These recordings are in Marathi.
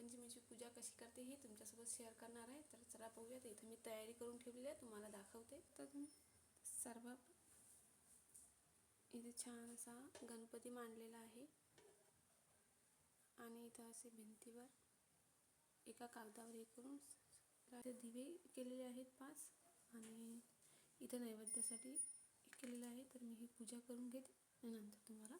नागपंचमीची पूजा कशी करते हे तुमच्यासोबत शेअर करणार आहे. तर चला पाहूया तर इथं मी तयारी करून ठेवलेली आहे. तुम्हाला दाखवते. तर तुम्ही सर्व इथे छान असा गणपती मांडलेला आहे. आणि इथं असे भिंतीवर एका कागदावर हे करून इथे दिवे केलेले आहेत पाच. आणि इथं नैवेद्यासाठी केलेलं आहे. तर मी ही पूजा करून घेते. आणि नंतर तुम्हाला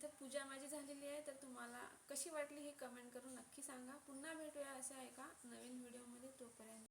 इथं पूजा माझी झालेली आहे तर तुम्हाला कशी वाटली हे कमेंट करून नक्की सांगा. पुन्हा भेटूया अशा एका नवीन व्हिडिओमध्ये तोपर्यंत.